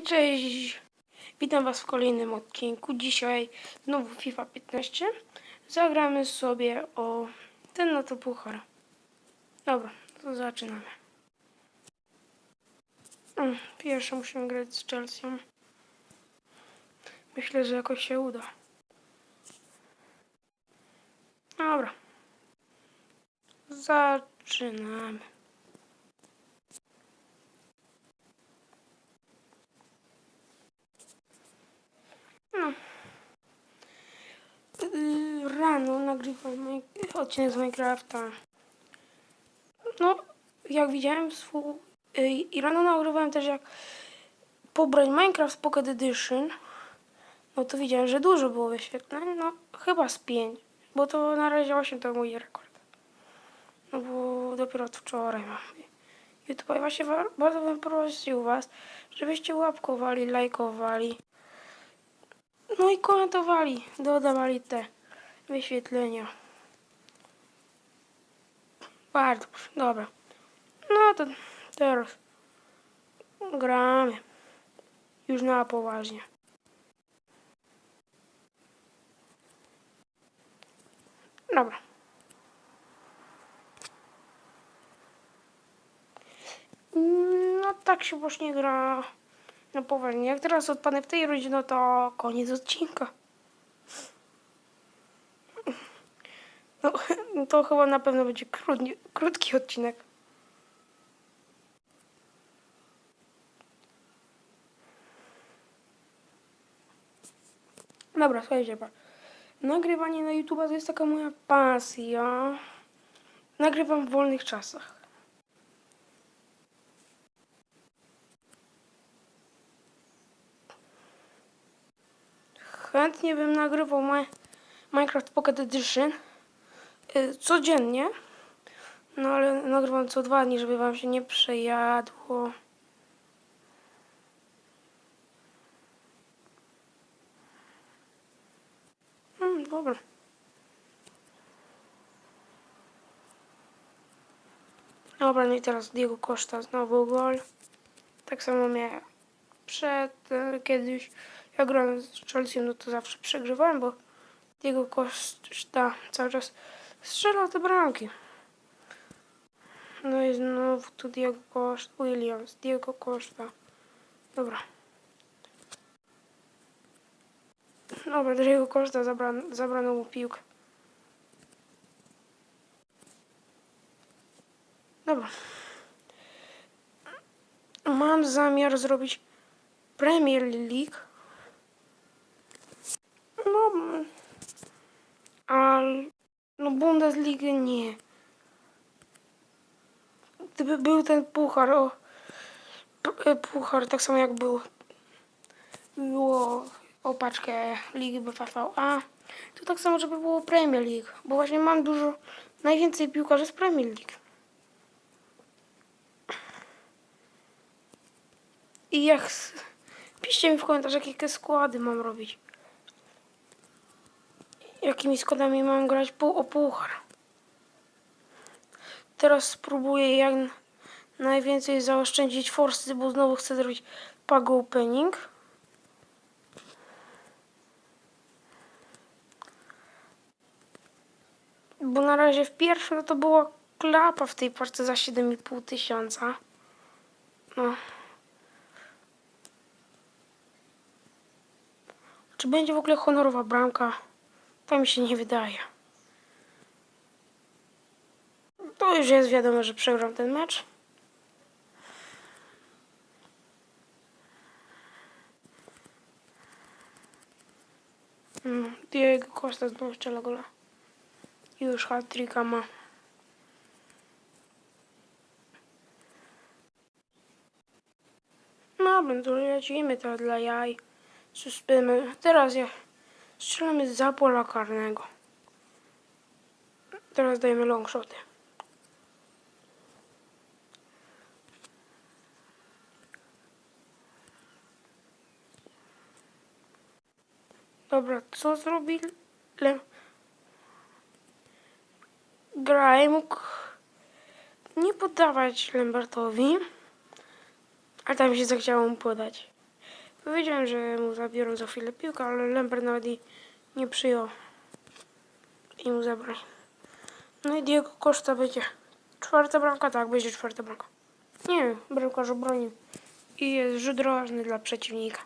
I cześć! Witam Was w kolejnym odcinku. Dzisiaj znowu FIFA 15. Zagramy sobie o ten no to puchar. Dobra, to zaczynamy. Mm, Pierwsze musimy grać z Chelsea. Myślę, że jakoś się uda. Dobra. Zaczynamy. No. Rano nagrywam odcinek z Minecrafta. No, jak widziałem swój... Yy, I rano nagrywałem też jak pobrać Minecraft Pocket Edition. No to widziałem, że dużo było wyświetleń. No, chyba z 5. Bo to na razie 8 to mój rekord. No bo dopiero od wczoraj mam. YouTube, i właśnie bardzo bym prosił Was, żebyście łapkowali, lajkowali. No i komentowali, dodawali te wyświetlenia. Bardzo, dobra. No to teraz gramy. Już na poważnie. Dobra. No tak się właśnie gra na poważnie. Jak teraz odpadnę w tej rundzie, no to koniec odcinka. No, no to chyba na pewno będzie krótki, krótki odcinek. Dobra, słuchajcie, pa. Nagrywanie na YouTube to jest taka moja pasja. Nagrywam w wolnych czasach. Chętnie bym nagrywał Ma- Minecraft Pocket Edition y, codziennie. No ale nagrywam co dwa dni, żeby wam się nie przejadło. Hmm, dobra. Dobra, no i teraz Diego Costa znowu gol. Tak samo miałem przed e, kiedyś. Jak grałem z Chelsea, no to zawsze przegrywałem, bo Diego Costa cały czas strzelał te bramki. No i znowu tu Diego Costa, Williams, Diego Costa. Dobra. Dobra, Diego Costa zabran, zabrano mu piłkę. Dobra. Mam zamiar zrobić Premier League. No, a Bundesliga nie. Gdyby był ten puchar, o, e, puchar tak samo jak był, było o paczkę Ligi BVVA, to tak samo, żeby było Premier League, bo właśnie mam dużo, najwięcej piłkarzy z Premier League. I jak, piszcie mi w komentarzach, jakie składy mam robić. Jakimi składami mam grać pół o puchar. Teraz spróbuję jak najwięcej zaoszczędzić forsy, bo znowu chcę zrobić pago opening. Bo na razie w pierwszym no to była klapa w tej parce za 7,5 tysiąca. No. Czy będzie w ogóle honorowa bramka? To mi się nie wydaje. To już jest wiadomo, że przegram ten mecz. Mm, Diego Costa znowu strzela gola. Już hat-tricka ma. No, będą lecimy to dla jaj. Suspimy. Teraz ja strzelamy za pola karnego. Teraz dajemy long shoty. Dobra, co zrobi Le... Graj mógł nie podawać Lambertowi, ale tam się zachciało mu podać. Powiedziałem, że mu zabiorą za chwilę piłkę, ale Lambert nawet jej nie przyjął i mu zabrali. No i Diego Costa będzie. Czwarta bramka? Tak, będzie czwarta bramka. Nie wiem, bramkarz obronił. I jest rzut rożny dla przeciwnika.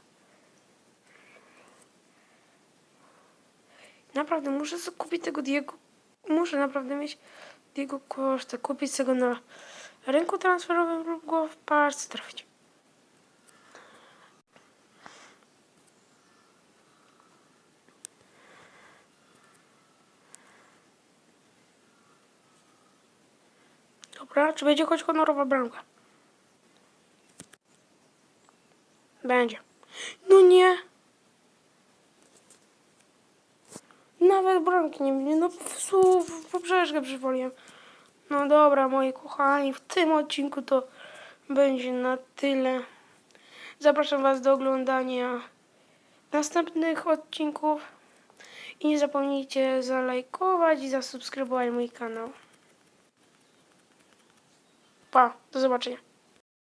Naprawdę, muszę kupić tego Diego. Muszę naprawdę mieć Diego Costa. Kupić sobie go na rynku transferowym lub go w parce trafić. Dobra, czy będzie choć honorowa bramka? Będzie. No nie. Nawet bramki nie będzie. No w poprzeczkę przywoliłem. No dobra, moi kochani, w tym odcinku to będzie na tyle. Zapraszam Was do oglądania następnych odcinków. I nie zapomnijcie zalajkować i zasubskrybować mój kanał. Pa, do zobaczenia.